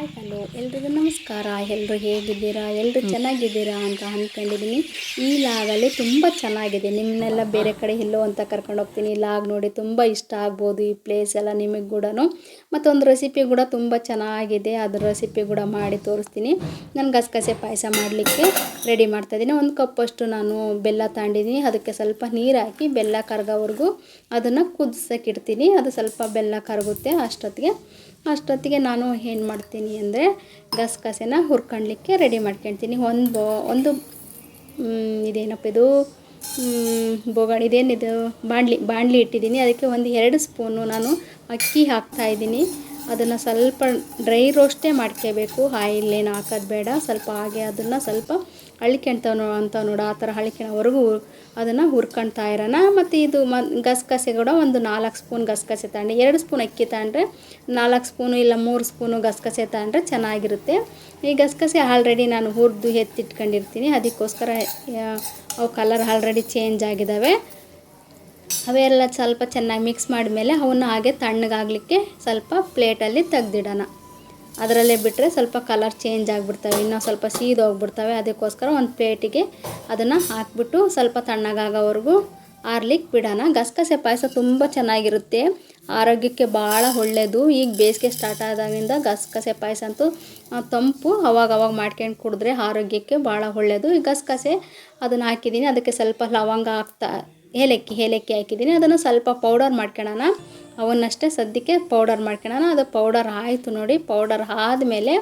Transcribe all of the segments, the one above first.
Hi, hello. ಎಲ್ರಿಗೂ ನಮಸ್ಕಾರ. ಎಲ್ಲರೂ ಹೇಗಿದ್ದೀರಾ? ಎಲ್ಲರೂ ಚೆನ್ನಾಗಿದ್ದೀರಾ ಅಂತ ಅಂದ್ಕೊಂಡಿದ್ದೀನಿ ಈ ಲಾಗಲ್ಲಿ ತುಂಬ ಚೆನ್ನಾಗಿದೆ. ನಿಮ್ಮನ್ನೆಲ್ಲ ಬೇರೆ ಕಡೆ ಎಲ್ಲೋ ಅಂತ ಕರ್ಕೊಂಡು ಹೋಗ್ತೀನಿ. ಲಾಗ್ ನೋಡಿ ತುಂಬ ಇಷ್ಟ ಆಗ್ಬೋದು. ಈ ಪ್ಲೇಸ್ ಎಲ್ಲ ನಿಮಗೆ ಕೂಡ ಮತ್ತೊಂದು ರೆಸಿಪಿ ಕೂಡ ತುಂಬ ಚೆನ್ನಾಗಿದೆ. ಅದ್ರ ರೆಸಿಪಿ ಕೂಡ ಮಾಡಿ ತೋರಿಸ್ತೀನಿ. ನಾನು ಗಸಗಸೆ ಪಾಯಸ ಮಾಡಲಿಕ್ಕೆ ರೆಡಿ ಮಾಡ್ತಾಯಿದ್ದೀನಿ ಒಂದು ಕಪ್ಪಷ್ಟು ನಾನು ಬೆಲ್ಲ ತಗೊಂಡಿದ್ದೀನಿ. ಅದಕ್ಕೆ ಸ್ವಲ್ಪ ನೀರು ಹಾಕಿ ಬೆಲ್ಲ ಕರಗೋವರೆಗೂ ಅದನ್ನು ಕುದಿಸಕ್ಕಿಡ್ತೀನಿ ಅದು ಸ್ವಲ್ಪ ಬೆಲ್ಲ ಕರಗುತ್ತೆ ಅಷ್ಟೊತ್ತಿಗೆ. ಅಷ್ಟೊತ್ತಿಗೆ ನಾನು ಏನು ಮಾಡ್ತೀನಿ ಅಂದರೆ ಗಸಗಸೆನ ಹುರ್ಕೊಳ್ಳಿಕ್ಕೆ ರೆಡಿ ಮಾಡ್ಕೊಳ್ತೀನಿ ಒಂದು ಬೋ, ಒಂದು ಇದೇನಪ್ಪ ಇದು? ಬೊಗಳ ಇದೇನಿದು ಬಾಣಲಿ ಬಾಣಲಿ ಇಟ್ಟಿದ್ದೀನಿ. ಅದಕ್ಕೆ ಒಂದು ಎರಡು ಸ್ಪೂನು ನಾನು ಅಕ್ಕಿ ಹಾಕ್ತಾ ಇದ್ದೀನಿ. ಅದನ್ನು ಸ್ವಲ್ಪ ಡ್ರೈ ರೋಸ್ಟೇ ಮಾಡ್ಕೋಬೇಕು. ಆಯಿಲ್ ಏನು ಹಾಕೋದು ಬೇಡ. ಸ್ವಲ್ಪ ಹಾಗೆ ಅದನ್ನು ಸ್ವಲ್ಪ ಹಳ್ಕೊಂತಾವ ನೋ, ಅಂತ ನೋಡು, ಆ ಥರ ಹಳಿಕೆನವರೆಗೂ ಅದನ್ನು ಹುರ್ಕೊಳ್ತಾ ಇರೋಣ. ಮತ್ತು ಇದು ಮ, ಗಸಗಸೆ ಕೂಡ ಒಂದು ನಾಲ್ಕು ಸ್ಪೂನ್ ಗಸಗಸೆ ತಗೊಂಡು ಎರಡು ಸ್ಪೂನ್ ಅಕ್ಕಿ ತಗೊಂಡ್ರೆ ನಾಲ್ಕು ಸ್ಪೂನು ಇಲ್ಲ ಮೂರು ಸ್ಪೂನು ಗಸಗಸೆ ತಗೊಂಡ್ರೆ ಚೆನ್ನಾಗಿರುತ್ತೆ. ಈ ಗಸಗಸೆ ಆಲ್ರೆಡಿ ನಾನು ಹುರಿದು ಎತ್ತಿಟ್ಕೊಂಡಿರ್ತೀನಿ. ಅದಕ್ಕೋಸ್ಕರ ಅವು ಕಲರ್ ಆಲ್ರೆಡಿ ಚೇಂಜ್ ಆಗಿದ್ದಾವೆ ಅವೆಲ್ಲ ಸ್ವಲ್ಪ ಚೆನ್ನಾಗಿ ಮಿಕ್ಸ್ ಮಾಡಿದ್ಮೇಲೆ ಅವನ್ನ ಹಾಗೆ ತಣ್ಣಗಾಗಲಿಕ್ಕೆ ಸ್ವಲ್ಪ ಪ್ಲೇಟಲ್ಲಿ ತೆಗ್ದಿಡೋಣ. ಅದರಲ್ಲೇ ಬಿಟ್ಟರೆ ಸ್ವಲ್ಪ ಕಲರ್ ಚೇಂಜ್ ಆಗಿಬಿಡ್ತವೆ. ಇನ್ನೂ ಸ್ವಲ್ಪ ಸೀದೋಗ್ಬಿಡ್ತವೆ ಅದಕ್ಕೋಸ್ಕರ ಒಂದು ಪ್ಲೇಟಿಗೆ ಅದನ್ನು ಹಾಕ್ಬಿಟ್ಟು ಸ್ವಲ್ಪ ತಣ್ಣಗಾಗೋವರೆಗೂ ಆರ್ಲಿಕ್ಕೆ ಬಿಡೋಣ. ಗಸಗಸೆ ಪಾಯಸ ತುಂಬ ಚೆನ್ನಾಗಿರುತ್ತೆ. ಆರೋಗ್ಯಕ್ಕೆ ಭಾಳ ಒಳ್ಳೆಯದು ಈಗ ಬೇಸಿಗೆ ಸ್ಟಾರ್ಟ್ ಆದಾಗಿಂದ ಗಸಗಸೆ ಪಾಯಸ ಅಂತೂ ತಂಪು ಅವಾಗ ಮಾಡ್ಕೊಂಡು ಕುಡಿದ್ರೆ ಆರೋಗ್ಯಕ್ಕೆ ಭಾಳ ಒಳ್ಳೆಯದು ಈ ಗಸಗಸೆ ಅದನ್ನು ಹಾಕಿದ್ದೀನಿ. ಅದಕ್ಕೆ ಸ್ವಲ್ಪ ಲವಂಗ ಹಾಕ್ತಾ, ಏಲಕ್ಕಿ ಏಲಕ್ಕಿ ಹಾಕಿದ್ದೀನಿ. ಅದನ್ನು ಸ್ವಲ್ಪ ಪೌಡರ್ ಮಾಡ್ಕೊಳ್ಳೋಣ ಅವನ್ನಷ್ಟೇ ಸದ್ಯಕ್ಕೆ ಪೌಡರ್ ಮಾಡ್ಕೊಳ್ಳೋಣ ಅದು ಪೌಡರ್ ಆಯಿತು ನೋಡಿ ಪೌಡರ್ ಆದಮೇಲೆ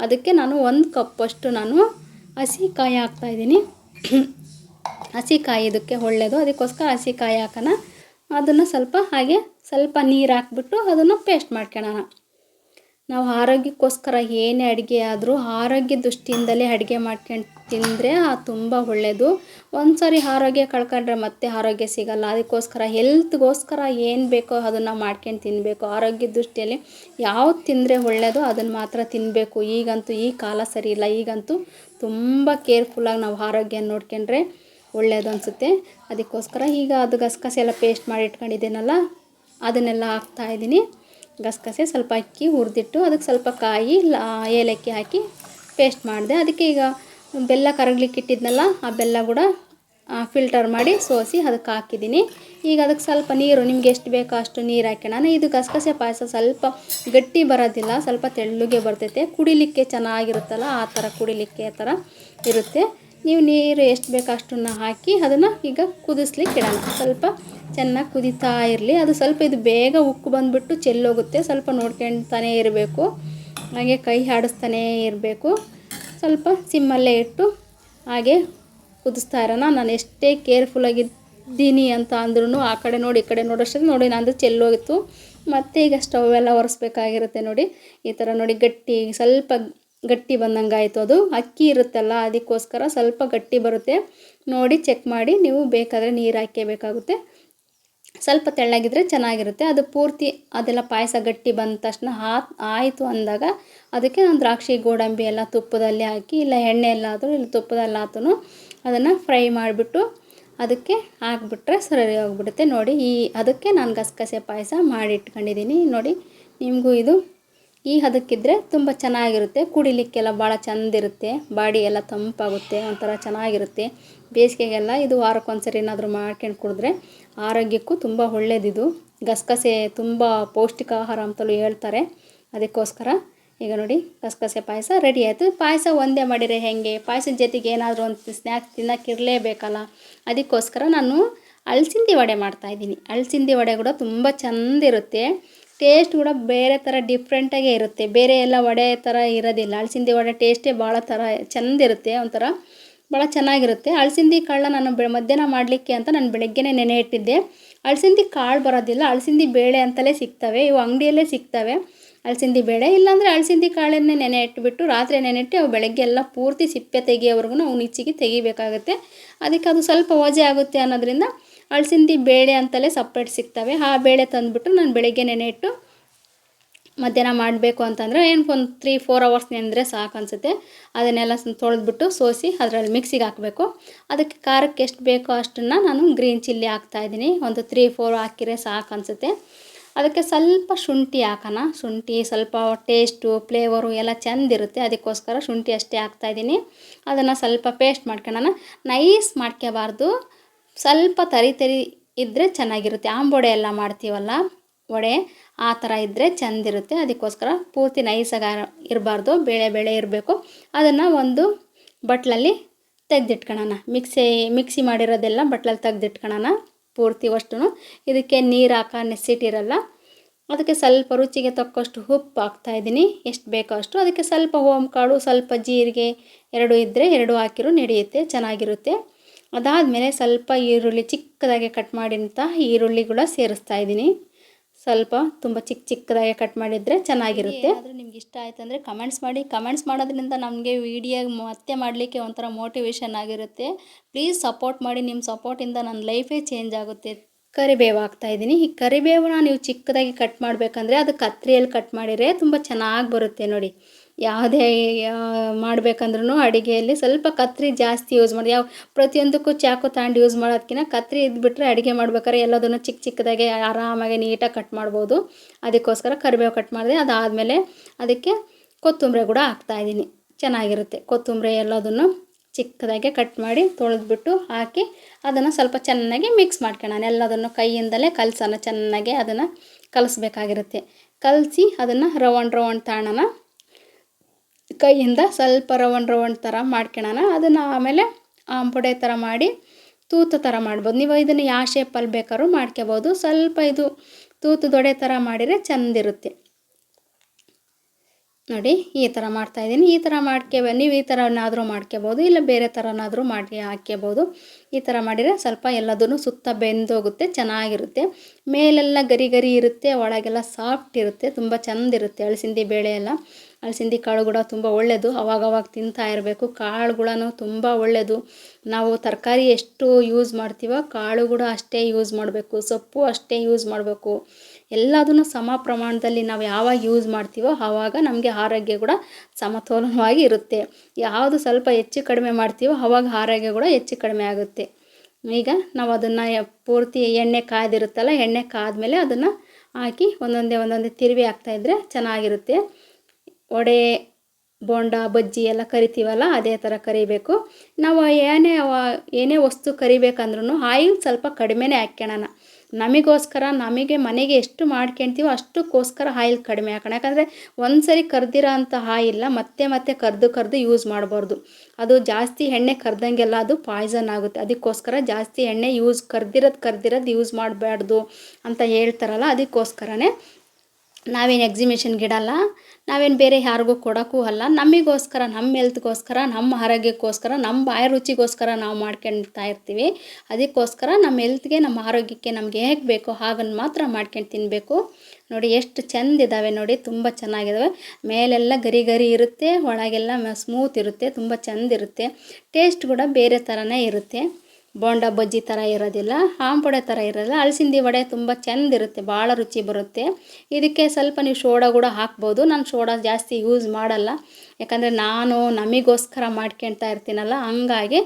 ಅದಕ್ಕೆ ನಾನು ಒಂದು ಕಪ್ಪಷ್ಟು ನಾನು ಹಸಿ ಕಾಯಿ ಹಾಕ್ತಾಯಿದ್ದೀನಿ ಹಸಿ ಕಾಯಿ ಇದಕ್ಕೆ ಒಳ್ಳೆಯದು ಅದಕ್ಕೋಸ್ಕರ ಹಸಿ ಕಾಯಿ ಹಾಕೋಣ. ಅದನ್ನು ಸ್ವಲ್ಪ ಹಾಗೆ ಸ್ವಲ್ಪ ನೀರು ಹಾಕ್ಬಿಟ್ಟು ಅದನ್ನು ಪೇಸ್ಟ್ ಮಾಡ್ಕೊಳ್ಳೋಣ ನಾವು ಆರೋಗ್ಯಕ್ಕೋಸ್ಕರ ಏನೇ ಅಡುಗೆ ಆದರೂ ಆರೋಗ್ಯ ದೃಷ್ಟಿಯಿಂದಲೇ ಅಡುಗೆ ಮಾಡ್ಕೊಂಡು ತಿಂದರೆ ತುಂಬ ಒಳ್ಳೆಯದು ಒಂದು ಸಾರಿ ಆರೋಗ್ಯ ಕಳ್ಕೊಂಡ್ರೆ ಮತ್ತೆ ಆರೋಗ್ಯ ಸಿಗಲ್ಲ. ಅದಕ್ಕೋಸ್ಕರ ಹೆಲ್ತ್ಗೋಸ್ಕರ ಏನು ಬೇಕೋ ಅದನ್ನು ಮಾಡ್ಕೊಂಡು ತಿನ್ನಬೇಕು ಆರೋಗ್ಯ ದೃಷ್ಟಿಯಲ್ಲಿ ಯಾವ್ದು ತಿಂದರೆ ಒಳ್ಳೆಯದೋ ಅದನ್ನು ಮಾತ್ರ ತಿನ್ನಬೇಕು ಈಗಂತೂ ಈ ಕಾಲ ಸರಿ ಇಲ್ಲ. ಈಗಂತೂ ತುಂಬ ಕೇರ್ಫುಲ್ಲಾಗಿ ನಾವು ಆರೋಗ್ಯ ನೋಡ್ಕೊಂಡ್ರೆ ಒಳ್ಳೆಯದು ಅನಿಸುತ್ತೆ. ಅದಕ್ಕೋಸ್ಕರ ಈಗ ಅದು ಗಸಗಸೆ ಎಲ್ಲ ಪೇಸ್ಟ್ ಮಾಡಿ ಇಟ್ಕೊಂಡಿದ್ದೀನಲ್ಲ, ಅದನ್ನೆಲ್ಲ ಹಾಕ್ತಾ ಇದ್ದೀನಿ. ಗಸಗಸೆ ಸ್ವಲ್ಪ ಅಕ್ಕಿ ಹುರಿದಿಟ್ಟು ಅದಕ್ಕೆ ಸ್ವಲ್ಪ ಕಾಯಿ ಏಲಕ್ಕಿ ಹಾಕಿ ಪೇಸ್ಟ್ ಮಾಡಿದೆ. ಅದಕ್ಕೆ ಈಗ ಬೆಲ್ಲ ಕರಗ್ಲಿಕ್ಕೆ ಇಟ್ಟಿದ್ನಲ್ಲ, ಆ ಬೆಲ್ಲ ಕೂಡ ಫಿಲ್ಟರ್ ಮಾಡಿ ಸೋಸಿ ಅದಕ್ಕೆ ಹಾಕಿದ್ದೀನಿ. ಈಗ ಅದಕ್ಕೆ ಸ್ವಲ್ಪ ನೀರು, ನಿಮ್ಗೆ ಎಷ್ಟು ಬೇಕೋ ಅಷ್ಟು ನೀರು ಹಾಕೋಣ. ಇದು ಗಸಗಸೆ ಪಾಯಸ ಸ್ವಲ್ಪ ಗಟ್ಟಿ ಬರೋದಿಲ್ಲ, ಸ್ವಲ್ಪ ತೆಳ್ಳಗೆ ಬರ್ತೈತೆ. ಕುಡಿಲಿಕ್ಕೆ ಚೆನ್ನಾಗಿರುತ್ತಲ್ಲ, ಆ ಥರ ಕುಡಿಲಿಕ್ಕೆ ಆ ಥರ ಇರುತ್ತೆ. ನೀವು ನೀರು ಎಷ್ಟು ಬೇಕೋ ಅಷ್ಟನ್ನು ಹಾಕಿ ಅದನ್ನು ಈಗ ಕುದಿಸ್ಲಿಕ್ಕೆ ಇಡೋಣ. ಸ್ವಲ್ಪ ಚೆನ್ನಾಗಿ ಕುದೀತಾ ಇರಲಿ. ಅದು ಸ್ವಲ್ಪ ಇದು ಬೇಗ ಉಕ್ಕು ಬಂದುಬಿಟ್ಟು ಚೆಲ್ಲೋಗುತ್ತೆ. ಸ್ವಲ್ಪ ನೋಡ್ಕೊಳ್ತಾನೇ ಇರಬೇಕು. ಹಾಗೆ ಕೈ ಆಡಿಸ್ತಾನೇ ಇರಬೇಕು. ಸ್ವಲ್ಪ ಸಿಮ್ಮಲ್ಲೇ ಇಟ್ಟು ಹಾಗೆ ಕುದಿಸ್ತಾ ಇರೋಣ. ನಾನು ಎಷ್ಟೇ ಕೇರ್ಫುಲ್ಲಾಗಿದ್ದೀನಿ ಅಂತ ಅಂದ್ರೂ ಆ ಕಡೆ ನೋಡಿ, ಈ ಕಡೆ ನೋಡೋಷ್ಟು ನೋಡಿ. ನಂದು ಚೆಲ್ಲೋಗಿತ್ತು ಮತ್ತೆ ಈಗ ಸ್ಟವ್ ಎಲ್ಲ ಒರೆಸ್ಬೇಕಾಗಿರುತ್ತೆ ನೋಡಿ. ಈ ಥರ ನೋಡಿ ಗಟ್ಟಿ, ಸ್ವಲ್ಪ ಗಟ್ಟಿ ಬಂದಂಗೆ ಆಯಿತು ಅದು. ಅಕ್ಕಿ ಇರುತ್ತಲ್ಲ, ಅದಕ್ಕೋಸ್ಕರ ಸ್ವಲ್ಪ ಗಟ್ಟಿ ಬರುತ್ತೆ. ನೋಡಿ ಚೆಕ್ ಮಾಡಿ. ನೀವು ಬೇಕಾದರೆ ನೀರು ಹಾಕಬೇಕಾಗುತ್ತೆ ಸ್ವಲ್ಪ ತೆಳ್ಳಗಿದ್ರೆ ಚೆನ್ನಾಗಿರುತ್ತೆ. ಅದು ಪೂರ್ತಿ ಅದೆಲ್ಲ ಪಾಯಸ ಗಟ್ಟಿ ಬಂದ ತಕ್ಷಣ ಹಾ ಆಯಿತು ಅಂದಾಗ ಅದಕ್ಕೆ ನಾನು ದ್ರಾಕ್ಷಿ, ಗೋಡಂಬಿ ಎಲ್ಲ ತುಪ್ಪದಲ್ಲಿ ಹಾಕಿ ಇಲ್ಲ ಎಣ್ಣೆ ಎಲ್ಲಾದರೂ ಇಲ್ಲ ತುಪ್ಪದಲ್ಲಾದ್ರೂ ಅದನ್ನು ಫ್ರೈ ಮಾಡಿಬಿಟ್ಟು ಅದಕ್ಕೆ ಹಾಕ್ಬಿಟ್ರೆ ಸರಿ ಹೋಗ್ಬಿಡುತ್ತೆ. ನೋಡಿ ಈ ಅದಕ್ಕೆ ನಾನು ಗಸಗಸೆ ಪಾಯಸ ಮಾಡಿಟ್ಕೊಂಡಿದ್ದೀನಿ ನೋಡಿ ನಿಮಗೂ ಇದು ಈ ಹದಕ್ಕಿದ್ರೆ ತುಂಬ ಚೆನ್ನಾಗಿರುತ್ತೆ. ಕುಡಿಲಿಕ್ಕೆಲ್ಲ ಭಾಳ ಚೆಂದಿರುತ್ತೆ. ಬಾಡಿ ಎಲ್ಲ ತಂಪಾಗುತ್ತೆ, ಒಂಥರ ಚೆನ್ನಾಗಿರುತ್ತೆ. ಬೇಸಿಗೆಗೆಲ್ಲ ಇದು ವಾರಕ್ಕೊಂದ್ಸರಿ ಏನಾದರೂ ಮಾಡ್ಕೊಂಡು ಕುಡಿದ್ರೆ ಆರೋಗ್ಯಕ್ಕೂ ತುಂಬ ಒಳ್ಳೇದಿದು. ಗಸಗಸೆ ತುಂಬ ಪೌಷ್ಟಿಕ ಆಹಾರ ಅಂತಲೂ ಹೇಳ್ತಾರೆ. ಅದಕ್ಕೋಸ್ಕರ ಈಗ ನೋಡಿ, ಗಸಗಸೆ ಪಾಯಸ ರೆಡಿ ಆಯಿತು. ಪಾಯಸ ಒಂದೇ ಮಾಡಿರೆ ಹೇಗೆ? ಪಾಯಸದ ಜೊತೆಗೆ ಏನಾದರೂ ಒಂದು ಸ್ನ್ಯಾಕ್ಸ್ ತಿನ್ನೋಕ್ಕಿರಲೇಬೇಕಲ್ಲ ಅದಕ್ಕೋಸ್ಕರ ನಾನು ಅಳಸಿಂದಿ ವಡೆ ಮಾಡ್ತಾಯಿದ್ದೀನಿ ಅಳಸಿಂದಿ ವಡೆ ಕೂಡ ತುಂಬ ಚೆಂದಿರುತ್ತೆ. ಟೇಸ್ಟ್ ಕೂಡ ಬೇರೆ ಥರ ಡಿಫ್ರೆಂಟಾಗೇ ಇರುತ್ತೆ. ಬೇರೆ ಎಲ್ಲ ವಡೆ ಥರ ಇರೋದಿಲ್ಲ. ಅಳಸಿಂದಿ ವಡೆ ಟೇಸ್ಟೇ ಭಾಳ ಥರ ಚೆಂದಿರುತ್ತೆ ಒಂಥರ ಭಾಳ ಚೆನ್ನಾಗಿರುತ್ತೆ. ಅಳಸಿಂದಿ ಕಾಳನ್ನ ನಾನು ಬೆ, ಮಧ್ಯಾಹ್ನ ಮಾಡಲಿಕ್ಕೆ ಅಂತ ನಾನು ಬೆಳಗ್ಗೆನೇ ನೆನೆ ಇಟ್ಟಿದ್ದೆ. ಅಳಸಿಂದಿ ಕಾಳು ಬರೋದಿಲ್ಲ. ಅಳಸಿಂದಿ ಬೇಳೆ ಅಂತಲೇ ಸಿಗ್ತವೆ. ಇವು ಅಂಗಡಿಯಲ್ಲೇ ಸಿಗ್ತವೆ. ಅಳಸಿಂದಿ ಬೇಳೆ. ಇಲ್ಲಾಂದರೆ ಅಳಸಿಂದಿ ಕಾಳನ್ನೇ ನೆನೆ ಇಟ್ಬಿಟ್ಟು ರಾತ್ರಿ ನೆನೆ ಇಟ್ಟು ಅವು ಬೆಳಗ್ಗೆ ಎಲ್ಲ ಪೂರ್ತಿ ಸಿಪ್ಪೆ ತೆಗಿಯೋವರೆಗೂ ನಾವು ನಿಚ್ಚಿಗೆ ತೆಗಿಬೇಕಾಗುತ್ತೆ. ಅದಕ್ಕೆ ಅದು ಸ್ವಲ್ಪ ವಜೆ ಆಗುತ್ತೆ ಅನ್ನೋದ್ರಿಂದ ಅಳಸಿಂದಿ ಬೇಳೆ ಅಂತಲೇ ಸಪ್ರೇಟ್ ಸಿಗ್ತವೆ. ಆ ಬೇಳೆ ತಂದುಬಿಟ್ಟು ನಾನು ಬೆಳಗ್ಗೆ ನೆನೆ ಇಟ್ಟು ಮಧ್ಯಾಹ್ನ ಮಾಡಬೇಕು ಅಂತಂದರೆ ಏನು ಒಂದು ತ್ರೀ ಫೋರ್ ಅವರ್ಸ್ ನೆನೆದ್ರೆ ಸಾಕು ಅನಿಸುತ್ತೆ. ಅದನ್ನೆಲ್ಲ ತೊಳೆದ್ಬಿಟ್ಟು ಸೋಸಿ ಅದರಲ್ಲಿ ಮಿಕ್ಸಿಗೆ ಹಾಕಬೇಕು. ಅದಕ್ಕೆ ಖಾರಕ್ಕೆ ಎಷ್ಟು ಬೇಕೋ ಅಷ್ಟನ್ನು ನಾನು ಗ್ರೀನ್ ಚಿಲ್ಲಿ ಹಾಕ್ತಾಯಿದ್ದೀನಿ ಒಂದು ತ್ರೀ ಫೋರ್ ಹಾಕಿದ್ರೆ ಸಾಕು ಅನಿಸುತ್ತೆ. ಅದಕ್ಕೆ ಸ್ವಲ್ಪ ಶುಂಠಿ ಹಾಕೋಣ. ಶುಂಠಿ ಸ್ವಲ್ಪ ಟೇಸ್ಟು ಫ್ಲೇವರು ಎಲ್ಲ ಚೆಂದಿರುತ್ತೆ ಅದಕ್ಕೋಸ್ಕರ ಶುಂಠಿ ಅಷ್ಟೇ ಹಾಕ್ತಾಯಿದ್ದೀನಿ ಅದನ್ನು ಸ್ವಲ್ಪ ಪೇಸ್ಟ್ ಮಾಡ್ಕೊಳ್ಳೋಣ ನೈಸ್ ಮಾಡ್ಕೋಬಾರ್ದು ಸ್ವಲ್ಪ ತರಿ ತರಿ ಇದ್ದರೆ ಚೆನ್ನಾಗಿರುತ್ತೆ. ಆಂಬೊಡೆ ಎಲ್ಲ ಮಾಡ್ತೀವಲ್ಲ, ವಡೆ, ಆ ಥರ ಇದ್ದರೆ ಚೆಂದಿರುತ್ತೆ. ಅದಕ್ಕೋಸ್ಕರ ಪೂರ್ತಿ ನೈಸಾಗ ಇರಬಾರ್ದು, ಬೇಳೆ ಬೇಳೆ ಇರಬೇಕು. ಅದನ್ನು ಒಂದು ಬಟ್ಲಲ್ಲಿ ತೆಗೆದಿಟ್ಕೊಳ್ಳೋಣ ಮಿಕ್ಸಿ ಮಿಕ್ಸಿ ಮಾಡಿರೋದೆಲ್ಲ ಬಟ್ಲಲ್ಲಿ ತೆಗೆದಿಟ್ಕೊಳ್ಳೋಣ ಪೂರ್ತಿ ಅಷ್ಟು ಇದಕ್ಕೆ ನೀರು ಹಾಕ ನೆಸಿಟ್ಟಿರಲ್ಲ ಅದಕ್ಕೆ ಸ್ವಲ್ಪ ರುಚಿಗೆ ತಕ್ಕಷ್ಟು ಉಪ್ಪು ಹಾಕ್ತಾಯಿದ್ದೀನಿ ಎಷ್ಟು ಬೇಕೋ ಅಷ್ಟು. ಅದಕ್ಕೆ ಸ್ವಲ್ಪ ಕಾಳು ಸ್ವಲ್ಪ ಜೀರಿಗೆ ಎರಡು ಇದ್ದರೆ ಎರಡು ಹಾಕಿರು, ನಡೆಯುತ್ತೆ, ಚೆನ್ನಾಗಿರುತ್ತೆ. ಅದಾದಮೇಲೆ ಸ್ವಲ್ಪ ಈರುಳ್ಳಿ ಚಿಕ್ಕದಾಗಿ ಕಟ್ ಮಾಡಿದಂಥ ಈರುಳ್ಳಿ ಕೂಡ ಸೇರಿಸ್ತಾ ಇದ್ದೀನಿ. ಸ್ವಲ್ಪ ತುಂಬ ಚಿಕ್ಕ ಚಿಕ್ಕದಾಗಿ ಕಟ್ ಮಾಡಿದರೆ ಚೆನ್ನಾಗಿರುತ್ತೆ. ಆದರೆ ನಿಮ್ಗೆ ಇಷ್ಟ ಆಯ್ತು ಅಂದರೆ ಕಮೆಂಟ್ಸ್ ಮಾಡಿ. ಕಮೆಂಟ್ಸ್ ಮಾಡೋದ್ರಿಂದ ನಮಗೆ ವೀಡಿಯೋ ಮತ್ತೆ ಮಾಡಲಿಕ್ಕೆ ಒಂಥರ ಮೋಟಿವೇಶನ್ ಆಗಿರುತ್ತೆ. ಪ್ಲೀಸ್ ಸಪೋರ್ಟ್ ಮಾಡಿ. ನಿಮ್ಮ ಸಪೋರ್ಟಿಂದ ನನ್ನ ಲೈಫೇ ಚೇಂಜ್ ಆಗುತ್ತೆ. ಕರಿಬೇವು ಹಾಕ್ತಾಯಿದ್ದೀನಿ ಈ ನಾನು ನೀವು ಚಿಕ್ಕದಾಗಿ ಕಟ್ ಮಾಡಬೇಕಂದ್ರೆ ಅದು ಕತ್ರಿಯಲ್ಲಿ ಕಟ್ ಮಾಡಿದರೆ ತುಂಬ ಚೆನ್ನಾಗಿ ಬರುತ್ತೆ ನೋಡಿ. ಯಾವುದೇ ಮಾಡಬೇಕಂದ್ರೂ ಅಡುಗೆಯಲ್ಲಿ ಸ್ವಲ್ಪ ಕತ್ರಿ ಜಾಸ್ತಿ ಯೂಸ್ ಮಾಡಿ. ಯಾವ, ಪ್ರತಿಯೊಂದಕ್ಕೂ ಚಾಕು ತಗೊಂಡು ಯೂಸ್ ಮಾಡೋದಕ್ಕಿಂತ ಕತ್ರಿ ಇದ್ಬಿಟ್ರೆ ಅಡುಗೆ ಮಾಡ್ಬೇಕಾದ್ರೆ ಎಲ್ಲದನ್ನು ಚಿಕ್ಕ ಚಿಕ್ಕದಾಗೆ ಆರಾಮಾಗಿ ನೀಟಾಗಿ ಕಟ್ ಮಾಡ್ಬೋದು. ಅದಕ್ಕೋಸ್ಕರ ಕರಿಬೇವು ಕಟ್ ಮಾಡಿದೆ. ಅದಾದಮೇಲೆ ಅದಕ್ಕೆ ಕೊತ್ತಂಬರಿ ಕೂಡ ಹಾಕ್ತಾಯಿದ್ದೀನಿ ಚೆನ್ನಾಗಿರುತ್ತೆ ಕೊತ್ತಂಬರಿ ಎಲ್ಲದನ್ನು. ಚಿಕ್ಕದಾಗೆ ಕಟ್ ಮಾಡಿ ತೊಳೆದ್ಬಿಟ್ಟು ಹಾಕಿ ಅದನ್ನು ಸ್ವಲ್ಪ ಚೆನ್ನಾಗಿ ಮಿಕ್ಸ್ ಮಾಡ್ಕೊಳ್ಳೋಣ. ಎಲ್ಲದನ್ನು ಕೈಯಿಂದಲೇ ಕಲಸೋಣ. ಚೆನ್ನಾಗಿ ಅದನ್ನು ಕಲಿಸ್ಬೇಕಾಗಿರುತ್ತೆ. ಕಲಸಿ ಅದನ್ನು ರೌಂಡ್ ರೌಂಡ್ ತಾಣನ ಕೈಯಿಂದ ಸ್ವಲ್ಪ ರೌಂಡ್ ರೌಂಡ್ ಥರ ಮಾಡ್ಕೊಳ್ಳೋಣ. ಅದನ್ನು ಆಮೇಲೆ ಆಂಬುಡೆ ಥರ ಮಾಡಿ ತೂತು ಥರ ಮಾಡ್ಬೋದು. ನೀವು ಇದನ್ನು ಯಾವ ಶೇಪಲ್ಲಿ ಬೇಕಾದ್ರೂ ಮಾಡ್ಕೋಬೋದು. ಸ್ವಲ್ಪ ಇದು ತೂತು ದೊಡೆ ಥರ ಮಾಡಿದರೆ ಚೆಂದಿರುತ್ತೆ. ನೋಡಿ, ಈ ಥರ ಮಾಡ್ತಾಯಿದ್ದೀನಿ ಈ ಥರ ಮಾಡ್ಕೋ ನೀವು ಈ ಥರನಾದರೂ ಮಾಡ್ಕೋಬೋದು, ಇಲ್ಲ ಬೇರೆ ಥರನಾದರೂ ಮಾಡಿ ಹಾಕ್ಕೋಬೋದು ಈ ಥರ ಮಾಡಿದರೆ ಸ್ವಲ್ಪ ಎಲ್ಲದೂ ಸುತ್ತ ಬೆಂದೋಗುತ್ತೆ, ಚೆನ್ನಾಗಿರುತ್ತೆ. ಮೇಲೆಲ್ಲ ಗರಿ ಗರಿ ಇರುತ್ತೆ, ಒಳಗೆಲ್ಲ ಸಾಫ್ಟ್ ಇರುತ್ತೆ, ತುಂಬ ಚೆಂದ ಇರುತ್ತೆ ಅಳಸಿಂದಿ ಬೇಳೆ ಎಲ್ಲ. ಅಲಸಂದಿ ಕಾಳು ಕೂಡ ತುಂಬ ಒಳ್ಳೆಯದು ಅವಾಗವಾಗ ತಿಂತಾ ಇರಬೇಕು. ಕಾಳುಗಳೂ ತುಂಬ ಒಳ್ಳೆಯದು ನಾವು ತರಕಾರಿ ಎಷ್ಟು ಯೂಸ್ ಮಾಡ್ತೀವೋ, ಕಾಳು ಕೂಡ ಅಷ್ಟೇ ಯೂಸ್ ಮಾಡಬೇಕು, ಸೊಪ್ಪು ಅಷ್ಟೇ ಯೂಸ್ ಮಾಡಬೇಕು. ಎಲ್ಲದನ್ನು ಸಮ ಪ್ರಮಾಣದಲ್ಲಿ ನಾವು ಯಾವಾಗ ಯೂಸ್ ಮಾಡ್ತೀವೋ ಆವಾಗ ನಮಗೆ ಆರೋಗ್ಯ ಕೂಡ ಸಮತೋಲನವಾಗಿ ಇರುತ್ತೆ. ಯಾವುದು ಸ್ವಲ್ಪ ಹೆಚ್ಚು ಕಡಿಮೆ ಮಾಡ್ತೀವೋ ಆವಾಗ ಆರೋಗ್ಯ ಕೂಡ ಹೆಚ್ಚು ಕಡಿಮೆ ಆಗುತ್ತೆ. ಈಗ ನಾವು ಅದನ್ನು ಪೂರ್ತಿ ಎಣ್ಣೆ ಕಾಯ್ದಿರುತ್ತಲ್ಲ, ಎಣ್ಣೆ ಕಾದ್ಮೇಲೆ ಅದನ್ನು ಹಾಕಿ ಒಂದೊಂದೇ ಒಂದೊಂದೇ ತಿರುವಿ ಹಾಕ್ತಾಯಿದ್ರೆ ಚೆನ್ನಾಗಿರುತ್ತೆ. ವಡೆ, ಬೋಂಡ, ಬಜ್ಜಿ ಎಲ್ಲ ಕರಿತೀವಲ್ಲ, ಅದೇ ಥರ ಕರಿಬೇಕು. ನಾವು ಏನೇ ಏನೇ ವಸ್ತು ಕರಿಬೇಕಂದ್ರೂ ಆಯಿಲ್ ಸ್ವಲ್ಪ ಕಡಿಮೆನೇ ಹಾಕ್ಕೊಳ್ಳೋಣ ನಮಗೋಸ್ಕರ, ನಮಗೆ ಮನೆಗೆ ಎಷ್ಟು ಮಾಡ್ಕೊಳ್ತೀವೋ ಅಷ್ಟಕ್ಕೋಸ್ಕರ ಆಯಿಲ್ ಕಡಿಮೆ ಹಾಕೋಣ. ಯಾಕಂದರೆ ಒಂದು ಸರಿ ಕರ್ದಿರೋ ಅಂಥ ಆಯಿಲ್ನ ಮತ್ತೆ ಮತ್ತೆ ಕರೆದು ಕರೆದು ಯೂಸ್ ಮಾಡಬಾರ್ದು. ಅದು ಜಾಸ್ತಿ ಎಣ್ಣೆ ಕರೆದಂಗೆಲ್ಲ ಅದು ಪಾಯ್ಸನ್ ಆಗುತ್ತೆ. ಅದಕ್ಕೋಸ್ಕರ ಜಾಸ್ತಿ ಎಣ್ಣೆ ಯೂಸ್ ಕರ್ದಿರೋದು ಕರ್ದಿರೋದು ಯೂಸ್ ಮಾಡಬಾರ್ದು ಅಂತ ಹೇಳ್ತಾರಲ್ಲ, ಅದಕ್ಕೋಸ್ಕರನೇ ನಾವೇನು ಎಕ್ಸಿಮಿಷನ್ಗೆ ಇಡಲ್ಲ, ನಾವೇನು ಬೇರೆ ಯಾರಿಗೂ ಕೊಡೋಕ್ಕೂ ಅಲ್ಲ. ನಮಗೋಸ್ಕರ ನಮ್ಮ ಹೆಲ್ತ್ಗೋಸ್ಕರ ನಮ್ಮ ಆರೋಗ್ಯಕ್ಕೋಸ್ಕರ ನಮ್ಮ ಬಾಯ ರುಚಿಗೋಸ್ಕರ ನಾವು ಮಾಡ್ಕೊಳ್ತಾ ಇರ್ತೀವಿ. ಅದಕ್ಕೋಸ್ಕರ ನಮ್ಮ ಹೆಲ್ತ್ಗೆ ನಮ್ಮ ಆರೋಗ್ಯಕ್ಕೆ ನಮ್ಗೆ ಹೇಗೆ ಬೇಕೋ ಹಾಗನ್ನು ಮಾತ್ರ ಮಾಡ್ಕೊಂಡು ತಿನ್ನಬೇಕು ನೋಡಿ ಎಷ್ಟು ಚೆಂದ ಇದ್ದಾವೆ ನೋಡಿ, ತುಂಬ ಚೆನ್ನಾಗಿದ್ದಾವೆ ಮೇಲೆಲ್ಲ ಗರಿ ಗರಿ ಇರುತ್ತೆ, ಒಳಗೆಲ್ಲ ಸ್ಮೂತ್ ಇರುತ್ತೆ, ತುಂಬ ಚೆಂದ ಇರುತ್ತೆ ಟೇಸ್ಟ್ ಕೂಡ ಬೇರೆ ಥರನೇ ಇರುತ್ತೆ. ಬೋಂಡ ಬಜ್ಜಿ ಥರ ಇರೋದಿಲ್ಲ ಆಂಪೊಡೆ ಥರ ಇರೋಲ್ಲ ಹಲಸಿಂದಿ ವಡೆ ತುಂಬ ಚೆಂದಿರುತ್ತೆ, ಭಾಳ ರುಚಿ ಬರುತ್ತೆ. ಇದಕ್ಕೆ ಸ್ವಲ್ಪ ನೀವು ಸೋಡಾ ಕೂಡ ಹಾಕ್ಬೋದು. ನಾನು ಸೋಡಾ ಜಾಸ್ತಿ ಯೂಸ್ ಮಾಡಲ್ಲ. ಯಾಕಂದರೆ ನಾನು ನಮಗೋಸ್ಕರ ಮಾಡ್ಕೊಳ್ತಾ ಇರ್ತೀನಲ್ಲ, ಹಂಗಾಗಿ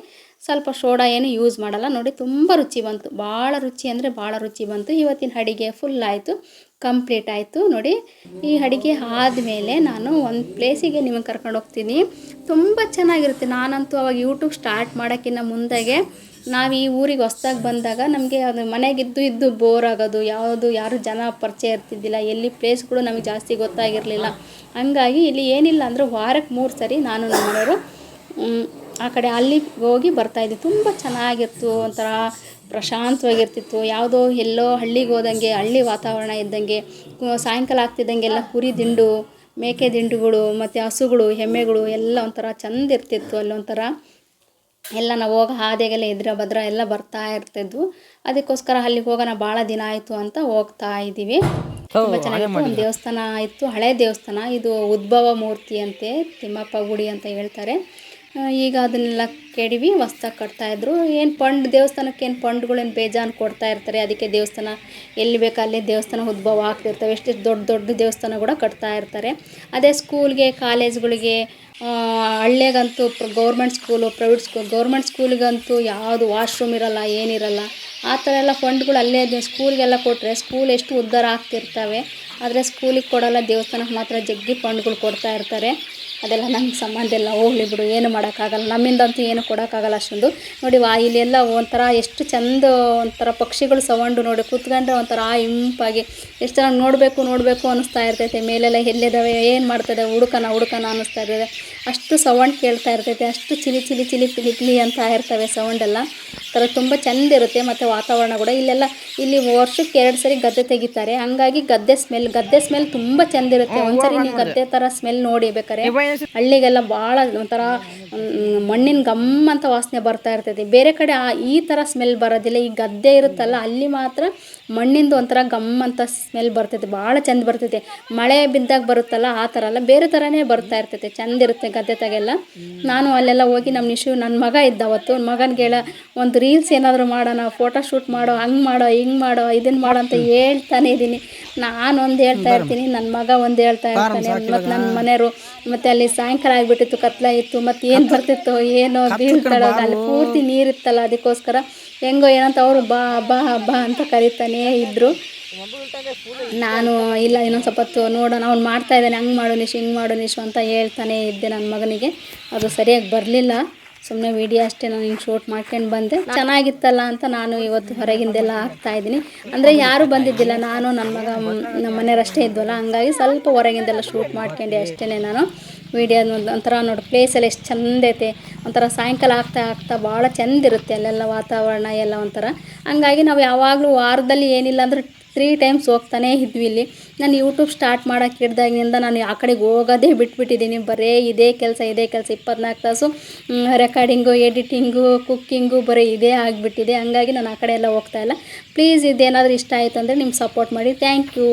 ಸ್ವಲ್ಪ ಸೋಡಾ ಏನು ಯೂಸ್ ಮಾಡಲ್ಲ. ನೋಡಿ, ತುಂಬ ರುಚಿ ಬಂತು. ಭಾಳ ರುಚಿ ಅಂದರೆ ಭಾಳ ರುಚಿ ಬಂತು. ಇವತ್ತಿನ ಅಡಿಗೆ ಫುಲ್ ಆಯಿತು ಕಂಪ್ಲೀಟ್ ಆಯಿತು. ನೋಡಿ, ಈ ಅಡಿಗೆ ಆದಮೇಲೆ ನಾನು ಒಂದು ಪ್ಲೇಸಿಗೆ ನಿಮಗೆ ಕರ್ಕೊಂಡು ಹೋಗ್ತೀನಿ. ತುಂಬ ಚೆನ್ನಾಗಿರುತ್ತೆ. ನಾನಂತೂ ಅವಾಗ ಯೂಟ್ಯೂಬ್ ಸ್ಟಾರ್ಟ್ ಮಾಡೋಕ್ಕಿಂತ ಮುಂದಾಗೆ ನಾವು ಈ ಊರಿಗೆ ಹೊಸ್ದಾಗಿ ಬಂದಾಗ ನಮಗೆ ಅದು ಮನೆಗಿದ್ದು ಇದ್ದು ಬೋರ್ ಆಗೋದು, ಯಾವುದು ಯಾರು ಜನ ಪರಿಚಯ ಇರ್ತಿದ್ದಿಲ್ಲ, ಎಲ್ಲಿ ಪ್ಲೇಸ್ಗಳು ನಮಗೆ ಜಾಸ್ತಿ ಗೊತ್ತಾಗಿರಲಿಲ್ಲ. ಹಂಗಾಗಿ ಇಲ್ಲಿ ಏನಿಲ್ಲ ಅಂದರೆ ವಾರಕ್ಕೆ ಮೂರು ಸರಿ ನಾನು ನಮ್ಮ ಮನೆಯವರು ಆ ಕಡೆ ಅಲ್ಲಿ ಹೋಗಿ ಬರ್ತಾಯಿದ್ದೆ ತುಂಬ ಚೆನ್ನಾಗಿತ್ತು, ಒಂಥರ ಪ್ರಶಾಂತವಾಗಿರ್ತಿತ್ತು. ಯಾವುದೋ ಎಲ್ಲೋ ಹಳ್ಳಿಗೆ ಹೋದಂಗೆ, ಹಳ್ಳಿ ವಾತಾವರಣ ಇದ್ದಂಗೆ ಸಾಯಂಕಾಲ ಆಗ್ತಿದ್ದಂಗೆಲ್ಲ ಕುರಿ ದಿಂಡು, ಮೇಕೆ ದಿಂಡುಗಳು, ಮತ್ತು ಹಸುಗಳು, ಎಮ್ಮೆಗಳು ಎಲ್ಲ ಒಂಥರ ಚೆಂದ ಇರ್ತಿತ್ತು. ಅಲ್ಲೊಂಥರ ಎಲ್ಲ ನಾವು ಹೋಗ ಹಾದಿಯಾಗೆಲ್ಲ ಎದುರ ಭದ್ರ ಎಲ್ಲ ಬರ್ತಾ ಇರ್ತಿದ್ವು. ಅದಕ್ಕೋಸ್ಕರ ಅಲ್ಲಿಗೆ ಹೋಗೋಣ ಭಾಳ ದಿನ ಆಯಿತು ಅಂತ ಹೋಗ್ತಾ ಇದ್ದೀವಿ. ತುಂಬ ಚೆನ್ನಾಗಿತ್ತು. ಒಂದು ದೇವಸ್ಥಾನ ಇತ್ತು ಹಳೆ ದೇವಸ್ಥಾನ. ಇದು ಉದ್ಭವ ಮೂರ್ತಿ ಅಂತೆ ತಿಮ್ಮಪ್ಪ ಗುಡಿ ಅಂತ ಹೇಳ್ತಾರೆ. ಈಗ ಅದನ್ನೆಲ್ಲ ಕೆಡವಿ ಹೊಸ್ದಾಗಿ ಕಟ್ತಾಯಿದ್ರು ಏನು ಪಂಡ್, ದೇವಸ್ಥಾನಕ್ಕೆ ಏನು ಪಂಡ್ಗಳೇನು ಬೇಜಾನು ಕೊಡ್ತಾ ಇರ್ತಾರೆ, ಅದಕ್ಕೆ ದೇವಸ್ಥಾನ ಎಲ್ಲಿ ಬೇಕು ಅಲ್ಲಿ ದೇವಸ್ಥಾನ ಉದ್ಭವ ಆಗ್ತಿರ್ತವೆ. ಎಷ್ಟು ದೊಡ್ಡ ದೊಡ್ಡ ದೇವಸ್ಥಾನ ಕೂಡ ಕಟ್ತಾ ಇರ್ತಾರೆ. ಅದೇ ಸ್ಕೂಲ್ಗೆ ಕಾಲೇಜ್ಗಳಿಗೆ ಹಳ್ಳಿಗಂತೂ government school private school government ಸ್ಕೂಲಿಗಂತೂ ಯಾವುದು ವಾಶ್ರೂಮ್ ಇರಲ್ಲ, ಏನಿರಲ್ಲ. ಆ ಥರ ಎಲ್ಲ ಫಂಡ್ಗಳು ಅಲ್ಲೇ ಸ್ಕೂಲ್ಗೆಲ್ಲ ಕೊಟ್ಟರೆ ಸ್ಕೂಲ್ ಎಷ್ಟು ಉದ್ಧಾರ ಆಗ್ತಿರ್ತವೆ. ಆದರೆ ಸ್ಕೂಲಿಗೆ ಕೊಡೋಲ್ಲ, ದೇವಸ್ಥಾನಕ್ಕೆ ಮಾತ್ರ ಜಗ್ಗಿ ಫಂಡ್ಗಳು ಕೊಡ್ತಾ ಇರ್ತಾರೆ. ಅದೆಲ್ಲ ನಮ್ಗೆ ಸಂಬಂಧ ಇಲ್ಲ. ಹೋಗ್ಲಿ ಬಿಡು, ಏನು ಮಾಡೋಕ್ಕಾಗಲ್ಲ. ನಮ್ಮಿಂದಂತೂ ಏನು ಕೊಡೋಕ್ಕಾಗಲ್ಲ ಅಷ್ಟೊಂದು. ನೋಡಿ ವಾ ಇಲ್ಲೆಲ್ಲ ಒಂಥರ ಎಷ್ಟು ಚೆಂದ ಒಂಥರ ಪಕ್ಷಿಗಳು ಸೌಂಡು ನೋಡಿ ಕೂತ್ಕೊಂಡ್ರೆ ಒಂಥರ ಇಂಪಾಗಿ. ಎಷ್ಟು ಚೆನ್ನಾಗಿ ನೋಡಬೇಕು ನೋಡಬೇಕು ಅನ್ನಿಸ್ತಾ ಇರ್ತೈತೆ. ಮೇಲೆಲ್ಲ ಎಲ್ಲಿದ್ದಾವೆ, ಏನು ಮಾಡ್ತದೆ ಹುಡುಕನ ಹುಡುಕನ ಅನ್ನಿಸ್ತಾ ಇರ್ತದೆ ಅಷ್ಟು ಸೌಂಡ್ ಕೇಳ್ತಾ ಇರ್ತೈತೆ. ಅಷ್ಟು ಚಿಲಿ ಚಿಲಿ ಚಿಲಿ ಪಿಲಿ ಪಿಲಿ ಅಂತ ಇರ್ತವೆ ಸೌಂಡೆಲ್ಲ. ಥರ ತುಂಬ ಚೆಂದ ಇರುತ್ತೆ. ಮತ್ತು ವಾತಾವರಣ ಕೂಡ ಇಲ್ಲೆಲ್ಲ ಇಲ್ಲಿ ವರ್ಷಕ್ಕೆ ಎರಡು ಸರಿ ಗದ್ದೆ ತೆಗಿತಾರೆ. ಹಂಗಾಗಿ ಗದ್ದೆ ಸ್ಮೆಲ್ ಗದ್ದೆ ಸ್ಮೆಲ್ ತುಂಬಾ ಚೆಂದ ಇರುತ್ತೆ. ಒಂದ್ಸರಿ ನೀವು ಗದ್ದೆ ಥರ ಸ್ಮೆಲ್ ನೋಡಿ ಬೇಕಾರೆ ಹಳ್ಳಿಗೆಲ್ಲ ಭಾಳ ಒಂಥರ ಮಣ್ಣಿನ ಗಮ್ ಅಂತ ವಾಸನೆ ಬರ್ತಾ ಇರ್ತೈತಿ ಬೇರೆ ಕಡೆ ಆ ಈ ತರ ಸ್ಮೆಲ್ ಬರೋದಿಲ್ಲ. ಈ ಗದ್ದೆ ಇರುತ್ತಲ್ಲ ಅಲ್ಲಿ ಮಾತ್ರ ಮಣ್ಣಿಂದು ಒಂಥರ ಗಮ್ ಅಂತ ಸ್ಮೆಲ್ ಬರ್ತೈತೆ ಭಾಳ ಚಂದ ಬರ್ತೈತೆ ಮಳೆ ಬಿದ್ದಾಗ ಬರುತ್ತಲ್ಲ ಆ ತರ ಅಲ್ಲ. ಬೇರೆ ಥರನೇ ಬರ್ತಾ ಇರ್ತೈತಿ ಚಂದ ಇರುತ್ತೆ ಗದ್ದೆ ತಾಗೆಲ್ಲ ನಾನು ಅಲ್ಲೆಲ್ಲ ಹೋಗಿ ನಮ್ಮ ನಿಶು ನನ್ನ ಮಗ ಇದ್ದ ಅವತ್ತು. ಮಗನಿಗೆ ಹೇಳ ಒಂದು ರೀಲ್ಸ್ ಏನಾದರೂ ಮಾಡೋಣ ಫೋಟೋ ಶೂಟ್ ಮಾಡೋ ಹಂಗೆ ಮಾಡೋ ಹಿಂಗೆ ಮಾಡೋ ಇದನ್ನು ಮಾಡೋ ಅಂತ ಹೇಳ್ತಾನೆ ಇದ್ದೀನಿ ನಾನು ಒಂದು ಹೇಳ್ತಾ ಇರ್ತೀನಿ ನನ್ನ ಮಗ ಒಂದು ಹೇಳ್ತಾ ಇರ್ತಾನೆ. ಮತ್ತು ನನ್ನ ಮನೆಯವರು ಮತ್ತು ಅಲ್ಲಿ ಸಾಯಂಕಾಲ ಆಗಿಬಿಟ್ಟಿತ್ತು ಕತ್ಲೆ ಇತ್ತು ಮತ್ತು ಏನು ಬರ್ತಿತ್ತು ಏನೋ ಬೀಳ್ತಾಳೋ ಅಲ್ಲಿ ಪೂರ್ತಿ ನೀರಿತ್ತಲ್ಲ ಅದಕ್ಕೋಸ್ಕರ. ಹೆಂಗೋ ಏನಂತ ಅವರು ಬಾ ಬಾ ಬಾ ಅಂತ ಕರೀತಾನೆ ಇದ್ದರು ನಾನು ಇಲ್ಲ ಇನ್ನೊಂದು ಸ್ವಲ್ಪ ಹೊತ್ತು ನೋಡೋಣ ಅವ್ನು ಮಾಡ್ತಾ ಇದ್ದಾನೆ ಹಂಗೆ ಮಾಡು ನಿಶು ಹಿಂಗೆ ಮಾಡು ನಿಶು ಅಂತ ಹೇಳ್ತಾನೆ ಇದ್ದೆ ನನ್ನ ಮಗನಿಗೆ. ಅದು ಸರಿಯಾಗಿ ಬರಲಿಲ್ಲ. ಸುಮ್ಮನೆ ವಿಡಿಯೋ ಅಷ್ಟೇ ನಾನು ಹಿಂಗೆ ಶೂಟ್ ಮಾಡ್ಕೊಂಡು ಬಂದೆ. ಚೆನ್ನಾಗಿತ್ತಲ್ಲ ಅಂತ ನಾನು ಇವತ್ತು ಹೊರಗಿಂದೆಲ್ಲ ಹಾಕ್ತಾ ಇದ್ದೀನಿ. ಅಂದರೆ ಯಾರೂ ಬಂದಿದ್ದಿಲ್ಲ, ನಾನು ನನ್ನ ಮಗ ನಮ್ಮ ಮನೆಯವರಷ್ಟೇ ಇದ್ವಲ್ಲ, ಹಂಗಾಗಿ ಸ್ವಲ್ಪ ಹೊರಗಿಂದೆಲ್ಲ ಶೂಟ್ ಮಾಡ್ಕೊಂಡೆ ಅಷ್ಟೇ ನಾನು. ವಿಡಿಯೋ ಒಂಥರ ನೋಡಿ ಪ್ಲೇಸಲ್ಲಿ ಎಷ್ಟು ಚೆಂದ ಐತೆ. ಒಂಥರ ಸಾಯಂಕಾಲ ಆಗ್ತಾ ಆಗ್ತಾ ಭಾಳ ಚೆಂದ ಇರುತ್ತೆ ಅಲ್ಲೆಲ್ಲ ವಾತಾವರಣ ಎಲ್ಲ ಒಂಥರ. ಹಂಗಾಗಿ ನಾವು ಯಾವಾಗಲೂ ವಾರದಲ್ಲಿ ಏನಿಲ್ಲ ಅಂದ್ರೆ ತ್ರೀ ಟೈಮ್ಸ್ ಹೋಗ್ತಾನೇ ಇದ್ವಿ ಇಲ್ಲಿ. ನಾನು ಯೂಟ್ಯೂಬ್ ಸ್ಟಾರ್ಟ್ ಮಾಡೋಕ್ಕೆ ಹಿಡ್ದಾಗಿನಿಂದ ನಾನು ಆ ಕಡೆಗೆ ಹೋಗೋದೇ ಬಿಟ್ಬಿಟ್ಟಿದ್ದೀನಿ ಬರೀ ಇದೇ ಕೆಲಸ ಇದೇ ಕೆಲಸ. ಇಪ್ಪತ್ನಾಲ್ಕು ತಾಸು ರೆಕಾರ್ಡಿಂಗು ಎಡಿಟಿಂಗು ಕುಕ್ಕಿಂಗು ಬರೀ ಇದೇ ಆಗಿಬಿಟ್ಟಿದೆ. ಹಂಗಾಗಿ ನಾನು ಆ ಕಡೆ ಎಲ್ಲ ಹೋಗ್ತಾಯಿಲ್ಲ ಪ್ಲೀಸ್ ಇದೇನಾದರೂ ಇಷ್ಟ ಆಯಿತು ಅಂದರೆ ನಿಮ್ಗೆ ಸಪೋರ್ಟ್ ಮಾಡಿ. Thank you